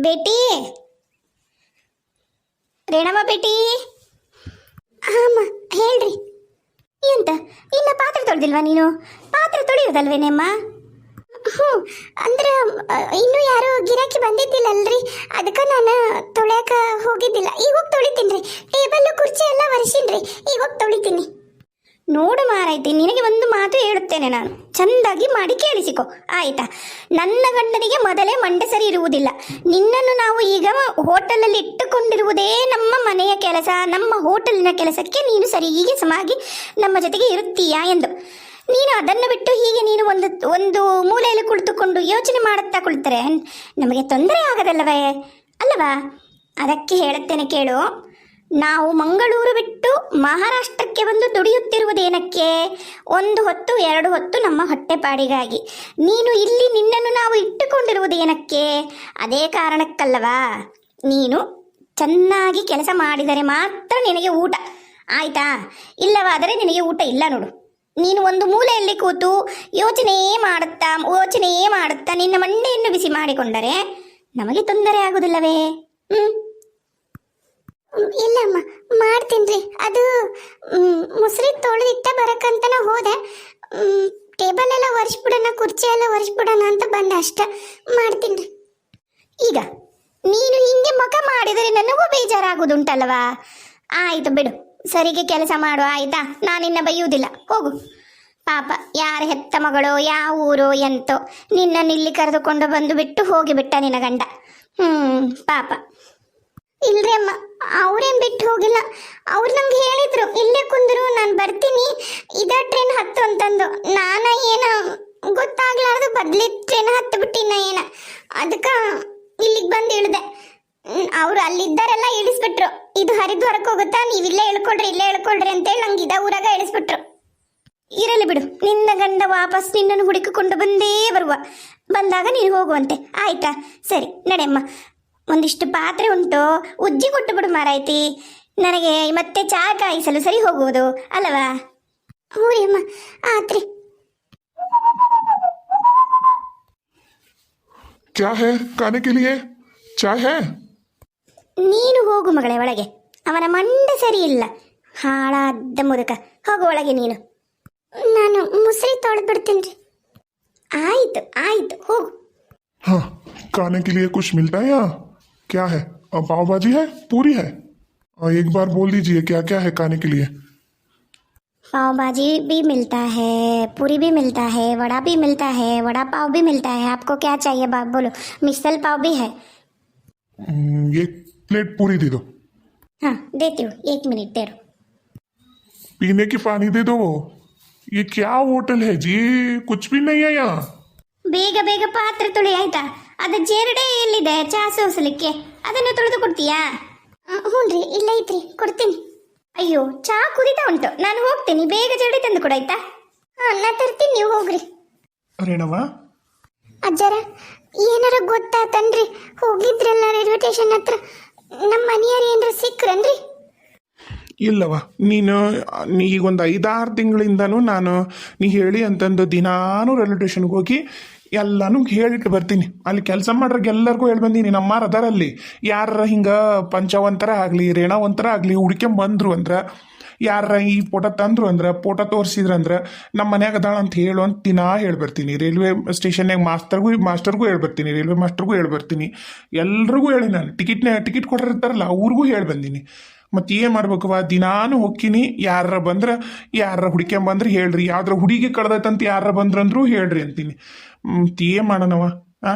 ಬೇಟಿ? ರೇಣಮ್ಮ ಬೇಟಿ? ಹಾಂ ಹೇಳ್ರಿ. ಎಂತ? ಇನ್ನ ಪಾತ್ರೆ ತೊಳೆದಿಲ್ವಾ ನೀನು? ಪಾತ್ರೆ ತೊಳೆಯೋದಲ್ವೇನೇಮ್ಮ ಹ್ಞೂ, ಅಂದ್ರೆ ಇನ್ನೂ ಯಾರು ಗಿರಾಕಿ ಬಂದಿದ್ದಿಲ್ಲಲ್ರಿ? ಅದಕ್ಕೆ ನಾನು ತೊಳೆಯಕ ಹೋಗಿದ್ದಿಲ್ಲ. ಈಗ ಹೋಗಿ ತೊಳಿತೀನಿ ರೀ. ಟೇಬಲ್ ಕುರ್ಚಿ ಎಲ್ಲ ಒರೆಸಿನ್ರಿ. ಈಗ ಹೋಗಿ ತೊಳಿತೀನಿ. ನೋಡು ಮಾರೈತಿ ನಿನಗೆ ಒಂದು ಮಾತು ಹೇಳುತ್ತೇನೆ ನಾನು. ಚಂದಾಗಿ ಮಾಡಿ ಕೇಳಿಸಿಕೊ. ಆಯ್ತಾ? ನನ್ನ ಗಂಡನಿಗೆ ಮೊದಲೇ ಮಂಡೆ ಸರಿ ಇರುವುದಿಲ್ಲ. ನಿನ್ನನ್ನು ನಾವು ಈಗ ಹೋಟೆಲಲ್ಲಿ ಇಟ್ಟುಕೊಂಡಿರುವುದೇ ನಮ್ಮ ಮನೆಯ ಕೆಲಸ, ನಮ್ಮ ಹೋಟೆಲಿನ ಕೆಲಸಕ್ಕೆ ನೀನು ಸರಿ ಸಮಾಗಿ ನಮ್ಮ ಜೊತೆಗೆ ಇರುತ್ತೀಯಾ ಎಂದು. ನೀನು ಅದನ್ನು ಬಿಟ್ಟು ಹೀಗೆ ನೀನು ಒಂದು ಒಂದು ಮೂಲೆಯಲ್ಲಿ ಕುಳಿತುಕೊಂಡು ಯೋಚನೆ ಮಾಡುತ್ತಾ ಕುಳಿತರೆ. ನಮಗೆ ತೊಂದರೆ ಆಗದಲ್ಲವೇ? ಅಲ್ಲವಾ? ಅದಕ್ಕೆ ಹೇಳುತ್ತೇನೆ ಕೇಳು. ನಾವು ಮಂಗಳೂರು ಬಿಟ್ಟು ಮಹಾರಾಷ್ಟ್ರಕ್ಕೆ ಬಂದು ದುಡಿಯುತ್ತಿರುವುದೇನಕ್ಕೆ? ಒಂದು ಹೊತ್ತು, ಎರಡು ಹೊತ್ತು ನಮ್ಮ ಹೊಟ್ಟೆಪಾಡಿಗಾಗಿ. ನೀನು ಇಲ್ಲಿ ನಿನ್ನನ್ನು ನಾವು ಇಟ್ಟುಕೊಂಡಿರುವುದೇನಕ್ಕೆ? ಅದೇ ಕಾರಣಕ್ಕಲ್ಲವಾ? ನೀನು ಚೆನ್ನಾಗಿ ಕೆಲಸ ಮಾಡಿದರೆ ಮಾತ್ರ ನಿನಗೆ ಊಟ. ಆಯಿತಾ? ಇಲ್ಲವಾದರೆ ನಿನಗೆ ಊಟ ಇಲ್ಲ ನೋಡು. ನೀನು ಒಂದು ಮೂಲೆಯಲ್ಲಿ ಕೂತು ಯೋಚನೆಯೇ ಮಾಡುತ್ತಾ ಯೋಚನೆಯೇ ಮಾಡುತ್ತಾ ನಿನ್ನ ಮಂಡೆಯನ್ನು ಬಿಸಿ ಮಾಡಿಕೊಂಡರೆ ನಮಗೆ ತೊಂದರೆ ಆಗುವುದಿಲ್ಲವೇ? ಹ್ಮ್? ಇಲ್ಲಮ್ಮ, ಮಾಡ್ತೀನಿ ಅದು ಮುಸ್ರಿ ತೊಳೆದಿಟ್ಟ ಬರಕಂತನ ಹೋದೆ. ಟೇಬಲ್ ಎಲ್ಲ ಒರೆಸ್ಬಿಡೋಣ, ಕುರ್ಚಿ ಎಲ್ಲ ಒರೆಸ್ಬಿಡೋಣ ಅಂತ ಬಂದ ಅಷ್ಟ. ಮಾಡ್ತೀನಿ ಈಗ, ನೀನು ಹಿಂಗೆ ಮುಖ ಮಾಡಿದರೆ ನನಗೂ ಬೇಜಾರಾಗೋದುಂಟಲ್ವಾ? ಆಯ್ತು ಬಿಡು. ಸರಿಗೆ ಕೆಲಸ ಮಾಡು, ಆಯ್ತಾ? ನಾನಿನ್ನ ಬೈಯುವುದಿಲ್ಲ. ಹೋಗು. ಪಾಪ, ಯಾರ ಹೆತ್ತ ಮಗಳು, ಯಾವ ಊರೋ ಎಂತೋ, ನಿನ್ನ ಇಲ್ಲಿ ಕರೆದುಕೊಂಡು ಬಂದು ಬಿಟ್ಟು ಹೋಗಿಬಿಟ್ಟ ನಿನ್ನ ಗಂಡ. ಹ್ಮ್, ಪಾಪ. ಇಲ್ರಿ ಅಮ್ಮ, ಅವ್ರೇನ್ ಬಿಟ್ಟು ಹೋಗಿಲ್ಲ. ಅವ್ರು ನಂಗೆ ಹೇಳಿದ್ರು, ಇಲ್ಲೇ ಕುಂದ್ರು, ನಾನು ಬರ್ತೀನಿ. ಇದ ಟ್ರೈನ್ ಹತ್ತು ಅಂತಂದು ನಾನ ಏನ ಗೊತ್ತಾಗ್ಲಾರ್ದು ಬದ್ಲಿ ಟ್ರೈನ್ ಹತ್ತು ಬಿಟ್ಟಿನ ಏನ? ಅದಕ್ಕೆ ಇಲ್ಲಿಗೆ ಬಂದು ಇಳಿದೆ. ಅವ್ರು ಅಲ್ಲಿದ್ದಾರೆಲ್ಲ ಇಳಿಸ್ಬಿಟ್ರು. ಇದು ಹರಿದ್ವಾರಕ್ಕೆ ಹೋಗುತ್ತಾ? ನೀವು ಇಲ್ಲೇ ಇಳ್ಕೊಳ್ರಿ ಇಲ್ಲೇ ಇಳ್ಕೊಳ್ರಿ ಅಂತೇಳಿ ನಂಗೆ ಇದ ಊರಾಗ ಇಳಿಸ್ಬಿಟ್ರು. ಇರಲಿ ಬಿಡು, ನಿನ್ನ ಗಂಡ ವಾಪಸ್ ನಿನ್ನನ್ನು ಹುಡುಕಿಕೊಂಡು ಬಂದೇ ಬರುವ. ಬಂದಾಗ ನೀನು ಹೋಗುವಂತೆ. ಆಯ್ತಾ? ಸರಿ ನಡೆಯಮ್ಮ ಒಂದಿಷ್ಟು ಪಾತ್ರೆ ಉಂಟು ಉಜ್ಜಿ ಕೊಟ್ಟು ಬಿಡು ಮಾರಾಯ್ತಿ ನನಗೆ ಮತ್ತೆ ಚಹಾ ಕಾಯಿಸಲು ಸರಿ ಹೋಗುವುದು ಅಲ್ಲವಾ ಹ್ಞೂ ರೀ ಅಮ್ಮ ಆತ್ರಿ क्या है खाने के लिए चाय है ನೀನು ಹೋಗು ಮಗಳೇ ಒಳಗೆ ಅವನ ಮಂಡೆ ಸರಿ ಇಲ್ಲ ಹಾಳಾದ ಮುದುಕ ಹೋಗು ಒಳಗೆ ನೀನು ನಾನು ಮುಸ್ರಿ ತೊಳೆದು ಬಿಡ್ತೀನಿ ರೀ ಆಯ್ತು ಆಯ್ತು ಹೋಗು हाँ खाने के लिए कुछ मिलता है यहाँ क्या है अ, पाव भाजी है पूरी है अ, एक बार बोल दीजिए क्या क्या है खाने के लिए पाव भाजी भी मिलता है पूरी भी मिलता है वड़ा भी मिलता है वड़ा पाव भी मिलता है आपको क्या चाहिए बाप बोलो मिसल पाव भी है हम्म, एक प्लेट पूरी दे दो हाँ देती हूँ एक मिनट दे रहा पीने की पानी दे दो ये क्या होटल है जी कुछ भी नहीं है यहाँ ಬೇಗ ಬೇಗ ಪಾತ್ರೆ ತೊಳಿ ಆಯ್ತಾ ಅದು ಜೇರಡೆ ಎಲ್ಲಿದೆ? ಚಹಾ ಸೋಸಲಿಕ್ಕೆ. ಅದನ್ನು ತೊಳೆದು ಕೊಡ್ತೀಯಾ? ಹ್ಞೂನ್ರಿ ರೀ ಇಲ್ಲ ಐತ್ರಿ ಕೊಡ್ತೀನಿ. ಅಯ್ಯೋ ಚಹಾ ಕುದಿತಾ ಉಂಟು. ನಾನು ಹೋಗ್ತೀನಿ ಬೇಗ ಜೇರಡೆ ತಂದು ಕೊಡಾಯ್ತಾ ಹಾಂ ನಾ ತರ್ತೀನಿ ನೀವು ಹೋಗ್ರಿ. ರೇಣವ? ಅಜ್ಜರ ಏನಾರ ಗೊತ್ತಾತನ್ರಿ ಹೋಗಿದ್ರಲ್ಲ ರೈಲ್ವೆ ಸ್ಟೇಷನ್ ಹತ್ರ. ನಮ್ಮ ಮನೆಯವ್ರು ಏನಾರ ಸಿಕ್ಕ್ರನ್ರಿ? ಇಲ್ಲವ ನೀನು ಈಗೊಂದು ಈಗ ಒಂದು ಐದಾರು ತಿಂಗಳಿಂದನೂ ನಾನು ನೀ ಹೇಳಿ ಅಂತಂದು ದಿನಾನು ರೈಲ್ವೆ ಸ್ಟೇಷನ್ಗೆ ಹೋಗಿ ಎಲ್ಲಾನು ಹೇಳಿಟ್ಟು ಬರ್ತೀನಿ. ಅಲ್ಲಿ ಕೆಲಸ ಮಾಡ್ರಿಗೆ ಎಲ್ಲರಿಗೂ ಹೇಳಿ ಬಂದೀನಿ, ನಮ್ಮ ಅದಾರಲ್ಲಿ ಯಾರ ಹಿಂಗೆ ಪಂಚವಂತರ ಆಗಲಿ ರೇಣಾವಂತರ ಆಗಲಿ ಹುಡ್ಕೊಂಬಂದ್ರು ಅಂದ್ರೆ ಯಾರ ಈ ಫೋಟೋ ತಂದ್ರು ಅಂದ್ರೆ ಫೋಟೋ ತೋರಿಸಿದ್ರಂದ್ರೆ ನಮ್ಮ ಮನ್ಯಾಗ ಅದಾಳ ಅಂತ ಹೇಳು ಅಂತ ದಿನ ಹೇಳ್ಬರ್ತೀನಿ ರೈಲ್ವೆ ಸ್ಟೇಷನ್ಯಾಗ ಮಾಸ್ತರ್ಗೂ, ಮಾಸ್ಟರ್ಗೂ ಹೇಳ್ಬರ್ತೀನಿ ರೈಲ್ವೆ ಮಾಸ್ಟರ್ಗೂ ಹೇಳ್ಬರ್ತೀನಿ ಎಲ್ರಿಗೂ ಹೇಳಿ ನಾನು. ಟಿಕೆಟ್ನ, ಟಿಕೆಟ್ ಕೊಟ್ಟಿರ್ತಾರಲ್ಲ ಅವ್ರಿಗೂ ಹೇಳಿ ಬಂದೀನಿ. ಮತ್ತೆ ಏನು ಮಾಡ್ಬೇಕವ ದಿನಾನು ಹೊಕ್ಕಿನಿ ಯಾರ ಬಂದ್ರೆ ಯಾರ ಹುಡ್ಕೊಂಬಂದ್ರೆ ಹೇಳ್ರಿ. ಯಾವ್ದ್ರ ಹುಡುಗಿ ಕಳ್ದೈತಂತ ಯಾರ ಬಂದ್ರಂದ್ರು ಹೇಳ್ರಿ ಅಂತೀನಿ. ಏನು ಮಾಡೋಣವ ಆ?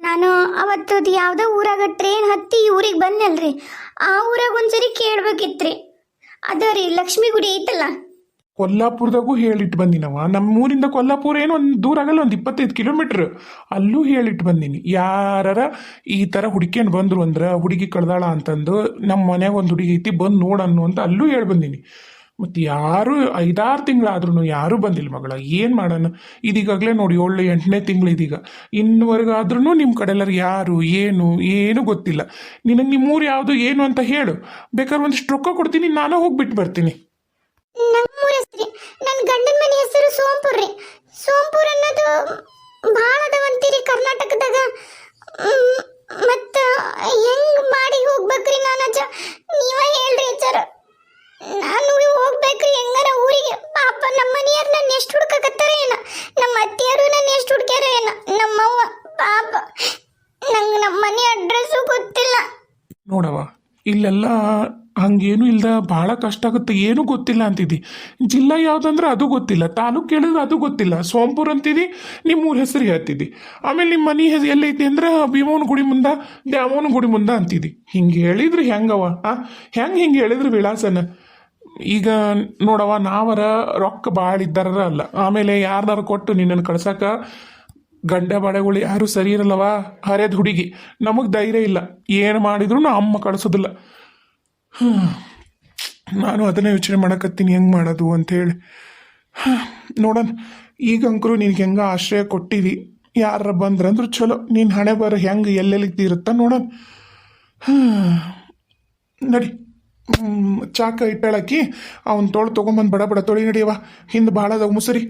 ನಾನು ಅವತ್ತು ಯಾವುದೋ ಊರಾಗ ಟ್ರೈನ್ ಹತ್ತಿ ಊರಿಗೆ ಬಂದಲ್ರಿ ಆ ಊರಾಗ ಒಂದ್ಸರಿ ಕೇಳ್ಬೇಕಿತ್ರಿ. ಅದ ರೀ ಲಕ್ಷ್ಮಿ ಗುಡಿ ಐತಲ್ಲ? ಕೊಲ್ಲಾಪುರದಾಗೂ ಹೇಳಿಟ್ಟು ಬಂದಿನವ. ನಮ್ಮ ಊರಿಂದ ಕೊಲ್ಲಾಪುರ ಏನು ಒಂದು ದೂರ ಆಗಲ್ಲ, ಒಂದು ಇಪ್ಪತ್ತೈದು ಕಿಲೋಮೀಟ್ರ್ ಅಲ್ಲೂ ಹೇಳಿಟ್ಟು ಬಂದೀನಿ. ಯಾರ ಈ ಥರ ಹುಡ್ಕ್ಯಂಡು ಬಂದರು ಅಂದ್ರೆ ಹುಡುಗಿ ಕಳ್ದಾಳ ಅಂತಂದು ನಮ್ಮ ಮನೆಗೆ ಒಂದು ಹುಡುಗಿ ಐತಿ, ಬಂದು ನೋಡನ್ನು ಅಂತ ಅಲ್ಲೂ ಹೇಳಿ ಬಂದೀನಿ. ಮತ್ತು ಯಾರು ಐದಾರು ತಿಂಗಳಾದ್ರೂ ಯಾರೂ ಬಂದಿಲ್ಲ ಮಗಳ. ಏನು ಮಾಡೋಣ ಇದೀಗಾಗಲೇ ನೋಡಿ ಏಳು ಎಂಟನೇ ತಿಂಗಳು ಇದೀಗ. ಇನ್ನುವರೆಗಾದ್ರೂ ನಿಮ್ಮ ಕಡೆಲ್ಲರು ಯಾರು, ಏನು ಏನು ಗೊತ್ತಿಲ್ಲ. ನಿನಗೆ ನಿಮ್ಮೂರು ಯಾವುದು ಏನು ಅಂತ ಹೇಳು. ಬೇಕಾದ್ರೆ ಒಂದಿಷ್ಟು ರೊಕ್ಕ ಕೊಡ್ತೀನಿ, ನಾನು ಹೋಗ್ಬಿಟ್ಟು ಬರ್ತೀನಿ. ರೀ. ನನ್ನ ಗಂಡನ ಮನೆ ಹೆಸರು ಸೋಂಪುರ್ ರೀ. ಸೋಂಪುರ್ ಅನ್ನೋದು ಭಾಳ ಅದಾವಂತೀರಿ ಕರ್ನಾಟಕದಾಗ. ಮತ್ತು ಹೆಂಗೆ ಮಾಡಿ ಹೋಗ್ಬೇಕ್ರಿ ನಾನು ಅಜ್ಜ? ನೀವೇ ಹೇಳ್ರಿ ಅಜ್ಜರ. ನಾನು ಹೋಗ್ಬೇಕ್ರಿ ಹೆಂಗಾರ ಊರಿಗೆ. ಪಾಪ ನಮ್ಮ ಮನೆಯವ್ರು ನನ್ನ ಎಷ್ಟು ಹುಡ್ಕಕತ್ತಾರ ಏನ? ನಮ್ಮ ಅತ್ತೆಯವರು ನನ್ನ ಎಷ್ಟು ಹುಡ್ಕ್ಯಾರ ಏನ? ನಮ್ಮವ್ವ, ಪಾಪ. ನಂಗೆ ನಮ್ಮ ಮನೆ ಅಡ್ರೆಸ್ಸು ಗೊತ್ತಿಲ್ಲ. ನೋಡವ ಇಲ್ಲೆಲ್ಲ ಹಂಗೇನು ಇಲ್ದ, ಭಾಳ ಕಷ್ಟ ಆಗುತ್ತೆ, ಏನೂ ಗೊತ್ತಿಲ್ಲ ಅಂತಿದ್ದಿ. ಜಿಲ್ಲಾ ಯಾವ್ದಂದ್ರೆ ಅದು ಗೊತ್ತಿಲ್ಲ, ತಾಲೂಕು ಕೇಳಿದ್ರೆ ಅದು ಗೊತ್ತಿಲ್ಲ. ಸೋಂಪುರ್ ಅಂತಿದ್ದಿ ನಿಮ್ಮ ಊರ ಹೆಸರು ಹೇಳ್ತಿದ್ದಿ. ಆಮೇಲೆ ನಿಮ್ಮ ಮನೆ ಹೆಸರು ಎಲ್ಲೈತಿ ಅಂದ್ರೆ ಭೀಮವನ ಗುಡಿ ಮುಂದ ದ್ಯಾಮವನ ಗುಡಿ ಮುಂದ ಅಂತಿದ್ದಿ. ಹಿಂಗೆ ಹೇಳಿದ್ರೆ ಹೆಂಗವ, ಆ? ಹೆಂಗೆ ಹಿಂಗೆ ಹೇಳಿದ್ರು ವಿಳಾಸನ? ಈಗ ನೋಡವ ನಾವರ ರೊಕ್ಕ ಭಾಳ ಇದ್ದಾರ ಅಲ್ಲ. ಆಮೇಲೆ ಯಾರನ್ನಾರ ಕೊಟ್ಟು ನಿನ್ನನ್ನು ಕಳ್ಸಕ ಗಂಡ ಬಾಳೆಗಳು ಯಾರು ಸರಿ ಇರಲ್ಲವ? ಹರಿಯದ ಹುಡುಗಿ. ನಮಗೆ ಧೈರ್ಯ ಇಲ್ಲ. ಏನು ಮಾಡಿದ್ರು ಅಮ್ಮ ಕಳಿಸೋದಿಲ್ಲ. ನಾನು ಅದನ್ನೇ ಯೋಚನೆ ಮಾಡಕತ್ತೀನಿ, ಹೆಂಗೆ ಮಾಡೋದು ಅಂತೇಳಿ ನೋಡೋಣ. ಈಗ ಅಂಕರು ನಿನ್ಗೆ ಹೆಂಗ ಆಶ್ರಯ ಕೊಟ್ಟಿವಿ ಯಾರ ಬಂದ್ರಂದ್ರೆ ಚಲೋ. ನಿನ್ನ ಹಣೆ ಬರ ಹೆಂಗೆ ಎಲ್ಲೆಲ್ಲಿ ತೀರುತ್ತ ನೋಡೋಣ. ನಡಿ. ಚಾಕ ಇಟ್ಟಾಳಕ್ಕಿ ಅವನ್ ತೋಳು ತೊಗೊಂಬಂದು ಬಡ ಬಡ ತೊಳಿ ನಡಿಯವ ಹಿಂದೆ ಭಾಳ ಅದಾವ ಮುಸರಿ.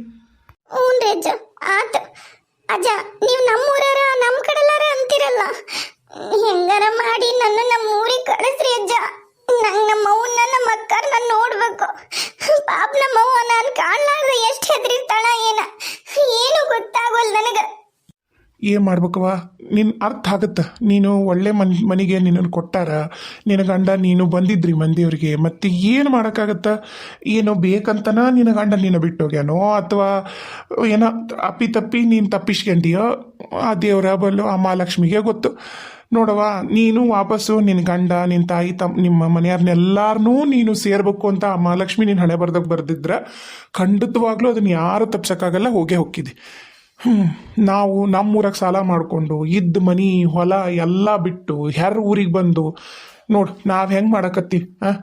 ಅಜ್ಜ. ಅಜ್ಜ, ನೀವು ನಮ್ಮ ಅಂತಿರಲ್ಲ? ಹೆಂಗಾರ ಮಾಡಿ ನನ್ನ ನಮ್ಮ ಊರಿಗೆ ಕಳಿಸ್ರಿ ಅಜ್ಜ. ನಂಗೆ ನಮ್ಮ ಅವ್ವನ್ನ ನಮ್ಮ ನೋಡ್ಬೇಕು. ಪಾಪ ನಮ್ಮ ನಾನು ಕಾಣಲಾರ್ದೆ ಎಷ್ಟು ಹೆದರಿರ್ತಾಳ ಏನ? ಏನು ಗೊತ್ತಾಗೋಲ್ ನನಗೆ. ಏನು ಮಾಡ್ಬೇಕವ ನಿನ್ನ ಅರ್ಥ ಆಗುತ್ತೆ. ನೀನು ಒಳ್ಳೆ ಮನ್, ಮನೆಗೆ ನಿನ್ನನ್ನು ಕೊಟ್ಟಾರ. ನಿನ್ನ ಗಂಡ ನೀನು ಬಂದಿದ್ರಿ ಮಂದಿಯವ್ರಿಗೆ ಮತ್ತೆ ಏನು ಮಾಡೋಕ್ಕಾಗತ್ತ? ಏನೋ ಬೇಕಂತನ ನಿನ್ನ ಗಂಡ ನೀನು ಬಿಟ್ಟೋಗ್ಯಾನೋ? ಅಥವಾ ಏನೋ ಅಪ್ಪಿ ತಪ್ಪಿ ನೀನು ತಪ್ಪಿಸ್ಕೊಂಡಿಯೋ? ಆ ದೇವರ ಬಲ್ಲು ಆ ಮಹಾಲಕ್ಷ್ಮಿಗೆ ಗೊತ್ತು. ನೋಡವ ನೀನು ವಾಪಸ್ಸು ನಿನ್ನ ಗಂಡ ನಿನ್ನ ತಾಯಿ ತಮ್ಮ ನಿಮ್ಮ ಮನೆಯವ್ರನ್ನೆಲ್ಲಾರನೂ ನೀನು ಸೇರ್ಬೇಕು ಅಂತ ಆ ಮಹಾಲಕ್ಷ್ಮಿ ನಿನ್ನ ಹಣೆ ಬರ್ದಾಗ ಬರ್ದಿದ್ರ, ಖಂಡಿತವಾಗ್ಲೂ ಅದನ್ನ ಯಾರು ತಪ್ಸಕ್ಕಾಗಲ್ಲ, ಹೋಗೇ ಹೋಗಿದ್ದೆ ಹ್ಮ್, ನಾವು ನಮ್ಮೂರಾಗ ಸಾಲ ಮಾಡಿಕೊಂಡು, ಇದ್ದ ಮನಿ, ಹೊಲ ಎಲ್ಲ ಬಿಟ್ಟು, ಯಾರ ಊರಿಗೆ ಬಂದು, ನೋಡು, ನಾವು ಹೆಂಗೆ ಮಾಡಕತ್ತೀವಿ ಹಾಂ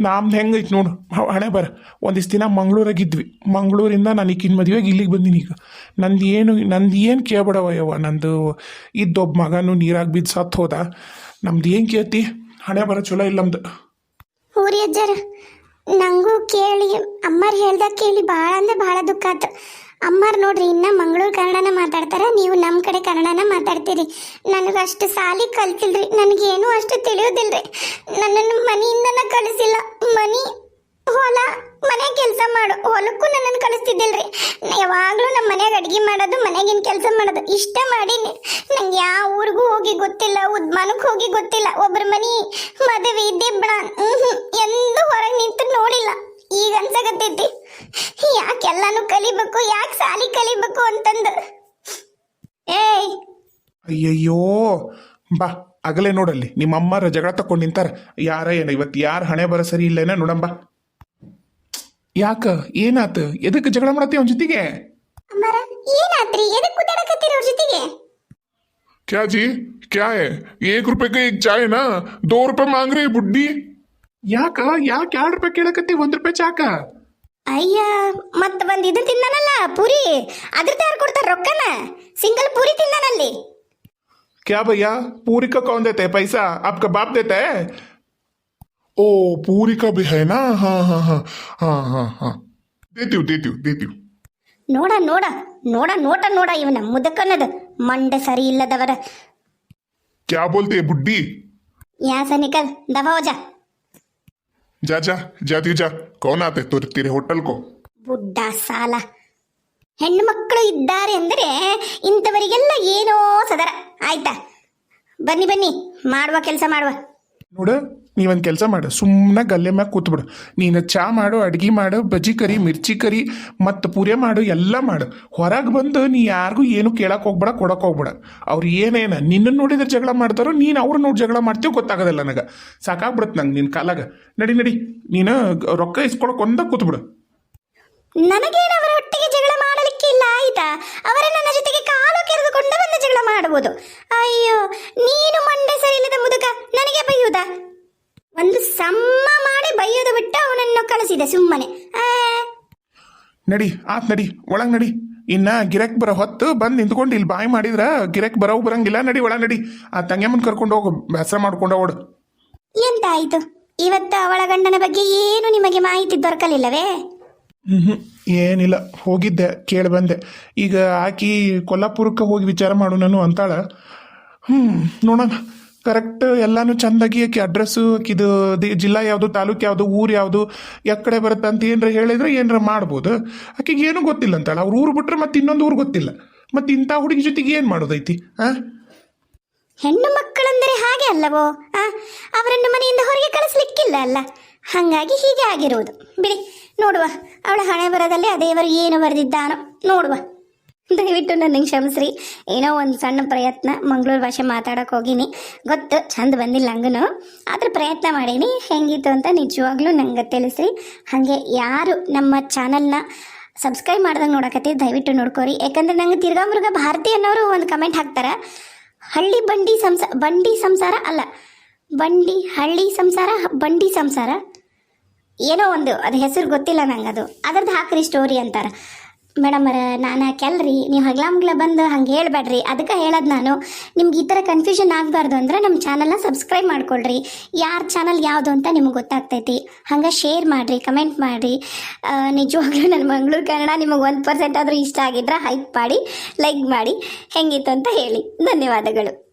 ನಮ್ದು ಹೆಂಗೈತೆ ನೋಡು. ಹಣೆ ಬರ. ಒಂದಿಷ್ಟು ದಿನ ಮಂಗಳೂರಾಗಿದ್ವಿ ಮಂಗಳೂರಿಂದ ನಾನು ಈಗಿನ ಮದುವೆಗೆ ಇಲ್ಲಿಗೆ ಬಂದೀನಿ ಈಗ. ನಂದು ಏನು ನಂದು ಏನು ಕೇಳ್ಬೇಡವ ಯವ್ವ. ನಂದು ಇದ್ದೊಬ್ಬ ಮಗನು ನೀರಾಗಿ ಬಿದ್ದು ಸತ್ತು ಹೋದ. ನಮ್ದು ಏನು ಕೇಳ್ತಿ? ಹಣೆ ಬರ, ಚಲೋ ಇಲ್ಲ ನಮ್ದು. ಊರಿ ಅಜ್ಜರ ನಂಗೂ ಕೇಳಿ, ಅಮ್ಮರ್ ಹೇಳ್ದಾಗ ಕೇಳಿ ಭಾಳ ಅಂದ್ರೆ ಭಾಳ ದುಃಖ ಆತು. ಅಮ್ಮರ್ ನೋಡ್ರಿ, ಇನ್ನ ಮಂಗಳೂರು ಕನ್ನಡನ ಮಾತಾಡ್ತಾರ, ನೀವು ನಮ್ಮ ಕಡೆ ಕನ್ನಡನ ಮಾತಾಡ್ತೀರಿ. ನನಗೆ ಅಷ್ಟು ಸಾಲಿ ಕಲ್ತಿಲ್ರಿ ನನಗೇನು ಅಷ್ಟು ತಿಳಿಯೋದಿಲ್ರಿ. ನನ್ನನ್ನು ಮನೆಯಿಂದನ ಕಳಿಸಿಲ್ಲ. ಮನಿ, ಹೊಲ, ಮನೆ ಕೆಲಸ ಮಾಡು, ಹೊಲಕ್ಕೂ ನನ್ನನ್ನು ಕಳಿಸ್ತಿದ್ದಿಲ್ರಿ. ಯಾವಾಗಲೂ ನಮ್ಮ ಮನೆಗೆ ಅಡುಗೆ ಮಾಡೋದು, ಮನೆಗಿನ ಕೆಲಸ ಮಾಡೋದು ಇಷ್ಟ ಮಾಡೀನಿ. ನಂಗೆ ಯಾವ ಊರಿಗೂ ಹೋಗಿ ಗೊತ್ತಿಲ್ಲ ಉದ್ಮಾನಕ್ಕೆ ಹೋಗಿ ಗೊತ್ತಿಲ್ಲ ಒಬ್ಬರ ಮನಿ ಮದುವೆ ದಿಬ್ಬಣ ಹ್ಮ್, ಎಂದು ಹೊರಗೆ ನಿಂತು ನೋಡಿಲ್ಲ. ಈಗ ಅನ್ಸಕತ್ತೈತಿ. ಸಾಲಿ ಕಲಿಬೇಕು ಅಂತಂದು ಏಯ್ ಅಯ್ಯಯ್ಯೋ ಬಾ ಆಗಲೇ ನೋಡಲ್ಲಿ ನಿಮ್ಮ ಅಮ್ಮರ ಜಗಳ ತಕೊಂಡು ನಿಂತಾರ ಯಾರ ಏನ ಇವತ್ತು ಯಾರ ಹಣೆ ಬರ ಸರಿ ಇಲ್ಲೇನ ನೋಡಂಬ ಯಾಕ ಏನಾತ ಎದಕ್ಕೆ ಜಗಳ ಮಾಡತ್ತಿ ಅವನ ಜೊತೆಗೆ ಅಮ್ಮರ ಏನಾತ್ರಿ ಎದಕ್ಕೆ ಕೂತಾಡಕತ್ತೀರಿ ಅವ್ರ ಜೊತೆಗೆ क्या जी क्या है एक रुपए का एक चाय ना दो रुपए मांग रही है बुड्ढी ಯಾಕ ಯಾಕೆ ಎರಡು ರೂಪಾಯಿ ಕೇಳಕತ್ತಿ ಒಂದ್ ರೂಪಾಯಿ ಚಾಕ ಅಯ್ಯ ಮತ್ತ ಬಂದ್ ಇದು ತಿಂದಾನಲ್ಲ ಪೂರಿ ಅದ್ರದ್ದು ಯಾರು ಕೊಡ್ತಾರ ರೊಕ್ಕನ ಸಿಂಗಲ್ ಪೂರಿ ತಿಂದಾನಲ್ಲಿ क्या भैया पूरी का कौन देते है पैसा आपका बाप देता है ओ पूरी का भी है ना हाँ हाँ हाँ हाँ हाँ हाँ देती हूँ देती हूँ देती हूँ ನೋಡ ನೋಡ ನೋಡ ನೋಟ ನೋಡ ಇವನ ಮುದಕನದು ಮಂಡೆ ಸರಿ ಇಲ್ಲದವರ क्या बोलते है बुड्ढी ಯಾ ಸನಿಕಲ್ ದಬಾ ಹೋಜ जा जा जाती जा कौन आते तो तेरे होटल को ಬುಡ್ಡ ಸಾಲ ಹೆಣ್ಣು ಮಕ್ಕಳು ಇದ್ದಾರೆ ಅಂದರೆ ಇಂಥವರಿಗೆಲ್ಲ ಏನೋ ಸದರ ಆಯ್ತಾ ಬನ್ನಿ ಬನ್ನಿ ಮಾಡುವ ಕೆಲಸ ಮಾಡುವ ನೋಡು, ನೀವೊಂದು ಕೆಲಸ ಮಾಡು. ಸುಮ್ಮನೆ ಗಲ್ಲೆ ಮ್ಯಾಗ ಕೂತ್ಬಿಡು. ನೀನು ಚಾ ಮಾಡು, ಅಡ್ಗೆ ಮಾಡು, ಬಜ್ಜಿ ಕರಿ, ಮಿರ್ಚಿ ಕರಿ, ಮತ್ತು ಪೂರೆ ಮಾಡು, ಎಲ್ಲ ಮಾಡು. ಹೊರಗೆ ಬಂದು ನೀ ಯಾರಿಗೂ ಏನು ಕೇಳಕ್ಕೆ ಹೋಗ್ಬೇಡ ಕೊಡಕ್ಕೆ ಹೋಗ್ಬೇಡ. ಅವ್ರು ಏನೇನ ನಿನ್ನ ನೋಡಿದ್ರೆ ಜಗಳ ಮಾಡ್ತಾರೋ, ನೀನು ಅವ್ರು ನೋಡಿ ಜಗಳ ಮಾಡ್ತೀವಿ ಗೊತ್ತಾಗೋದಿಲ್ಲ ನನಗೆ. ಸಾಕಾಗ್ಬಿಡುತ್ತೆ ನಂಗೆ ನಿನ್ನ ಕಾಲಾಗ. ನಡಿ ನಡಿ. ನೀನು ರೊಕ್ಕ ಇಸ್ಕೊಳಕ್ಕೆ ಒಂದ ಕೂತ್ಬಿಡು. ನನಗೇನು ಅವರ ಒಟ್ಟಿಗೆ ಜಗಳ ಮಾಡಲಿಕ್ಕೆ ಆಯ್ತಾ ಅವರ ನನ್ನ ಜೊತೆಗೆ ಕಾಲು ಕೆರೆದುಕೊಂಡು ಬಂದು ಜಗಳ ಮಾಡಬಹುದು ಅಯ್ಯೋ ನೀನು ಮಂಡೆ ಸರಿ ಇಲ್ಲದ ಮುದುಕ ನನಗೆ ಬೈಯುವುದಾ? ಒಂದು ಸಮ್ಮ ಮಾಡಿ ಬೈಯೋದು ಬಿಟ್ಟು ಅವನನ್ನು ಕಳಿಸಿದೆ ಸುಮ್ಮನೆ. ನಡಿ ಆತ್ ನಡಿ ಒಳಗೆ ನಡಿ. ಇನ್ನ ಗಿರಕ್ ಬರೋ ಹೊತ್ತು ಬಂದು ನಿಂತ್ಕೊಂಡು ಇಲ್ಲಿ ಬಾಯಿ ಮಾಡಿದ್ರ ಗಿರಕ್ ಬರೋ ಬರಂಗಿಲ್ಲ. ನಡಿ ಒಳ ನಡಿ. ಆ ತಂಗ್ಯಮ್ಮನ್ ಕರ್ಕೊಂಡು ಹೋಗು ಬೇಸರ ಮಾಡ್ಕೊಂಡು ಓಡು. ಎಂತ ಆಯ್ತು ಇವತ್ತು ಅವಳ ಗಂಡನ ಬಗ್ಗೆ ಏನು ನಿಮಗೆ ಮಾಹಿತಿ ದೊರಕಲಿಲ್ಲವೇ? ಏನಿಲ್ಲ, ಹೋಗಿದ್ದೆ, ಕೇಳಿ ಬಂದೆ. ಈಗ ಆಕಿ ಕೊಲ್ಲಾಪುರಕ್ಕೆ ಹೋಗಿ ವಿಚಾರ ಮಾಡು ನಾನು ಅಂತಾಳ. ಹ್ಞೂ ನೋಡೋಣ. ಕರೆಕ್ಟ್ ಎಲ್ಲಾನು ಚಂದಾಗಿ ಆಕಿ ಅಡ್ರೆಸ್ಸು ಆಕಿದು ದಿ- ಜಿಲ್ಲಾ ಯಾವುದು, ತಾಲೂಕು ಯಾವುದು, ಊರು ಯಾವುದು ಕಡೆ ಬರುತ್ತೆ ಅಂತ ಏನ್ರ ಹೇಳಿದ್ರೆ ಏನ್ರ ಮಾಡ್ಬೋದು. ಆಕಿಗೆ ಏನೂ ಗೊತ್ತಿಲ್ಲ ಅಂತಾಳ. ಅವ್ರ ಊರು ಬಿಟ್ರೆ ಮತ್ತೆ ಇನ್ನೊಂದು ಊರು ಗೊತ್ತಿಲ್ಲ. ಮತ್ತೆ ಇಂಥ ಹುಡುಗಿ ಜೊತೆಗೆ ಏನು ಮಾಡೋದೈತಿ ಹಾಂ ಹೆಣ್ಣು ಮಕ್ಕಳೆಂದರೆ ಹಾಗೆ ಅಲ್ಲವೋ ಅವರನ್ನು ಮನೆಯಿಂದ ಹೊರಗೆ ಕಳಿಸ್ಲಿಕ್ಕಿಲ್ಲ ಅಲ್ಲ? ಹಾಗಾಗಿ ಹೀಗೆ ಆಗಿರುವುದು ಬಿಡಿ ನೋಡುವ. ಅವಳ ಹಣೆ ಬರದಲ್ಲಿ ಆ ದೇವರು ಏನು ಬರೆದಿದ್ದಾನೋ ನೋಡುವ. ದಯವಿಟ್ಟು ನನಗೆ ಕ್ಷಮಿಸ್ರಿ. ಏನೋ ಒಂದು ಸಣ್ಣ ಪ್ರಯತ್ನ. ಮಂಗಳೂರು ಭಾಷೆ ಮಾತಾಡೋಕೆ ಹೋಗೀನಿ. ಗೊತ್ತು, ಚಂದ ಬಂದಿಲ್ಲ ಹಂಗೂ ಆದ್ರೆ ಪ್ರಯತ್ನ ಮಾಡೀನಿ. ಹೆಂಗಿತ್ತು ಅಂತ ನಿಜವಾಗ್ಲೂ ನಂಗೆ ತಿಳಿಸ್ರಿ. ಹಾಗೆ ಯಾರು ನಮ್ಮ ಚಾನಲ್ನ ಸಬ್ಸ್ಕ್ರೈಬ್ ಮಾಡ್ದಂಗೆ ನೋಡಕತ್ತಿ, ದಯವಿಟ್ಟು ನೋಡ್ಕೋರಿ. ಯಾಕಂದ್ರೆ ನಂಗೆ ತಿರ್ಗಾ ಮೃಗ ಭಾರತಿ ಅನ್ನೋರು ಒಂದು ಕಮೆಂಟ್ ಹಾಕ್ತಾರೆ. ಹಳ್ಳಿ ಬಂಡಿ ಸಂಸ, ಬಂಡಿ ಸಂಸಾರ ಅಲ್ಲ. ಬಂಡಿ, ಹಳ್ಳಿ ಸಂಸಾರ, ಬಂಡಿ ಸಂಸಾರ. ಏನೋ ಒಂದು, ಅದು ಹೆಸರು ಗೊತ್ತಿಲ್ಲ ನಂಗೆ ಅದು ಅದ್ರದ್ದು ಹಾಕ್ರಿ ಸ್ಟೋರಿ ಅಂತಾರೆ. ಮೇಡಮರ ನಾನು ಕೆಲ್ರಿ ನೀವು ಹಗ್ಲ ಮುಗ್ಲ ಬಂದು ಹಂಗೆ ಹೇಳಬೇಡ್ರಿ. ಅದಕ್ಕೆ ಹೇಳೋದು ನಾನು, ನಿಮ್ಗೆ ಈ ಥರ ಕನ್ಫ್ಯೂಷನ್ ಆಗಬಾರ್ದು ಅಂದ್ರೆ ನಮ್ಮ ಚಾನಲ್ನ ಸಬ್ಸ್ಕ್ರೈಬ್ ಮಾಡ್ಕೊಳ್ರಿ. ಯಾರ ಚಾನಲ್ ಯಾವುದು ಅಂತ ನಿಮಗೆ ಗೊತ್ತಾಗ್ತೈತಿ. ಹಂಗೆ ಶೇರ್ ಮಾಡಿರಿ ಕಮೆಂಟ್ ಮಾಡಿರಿ. ನಿಜವಾಗ್ಲೂ ನನ್ನ ಮಂಗಳೂರು ಕನ್ನಡ ನಿಮಗೆ ಒಂದು ಪರ್ಸೆಂಟ್ ಆದರೂ ಇಷ್ಟ ಆಗಿದ್ರೆ ಹೈಪ್ ಮಾಡಿ ಲೈಕ್ ಮಾಡಿ. ಹೆಂಗಿತ್ತು ಅಂತ ಹೇಳಿ. ಧನ್ಯವಾದಗಳು.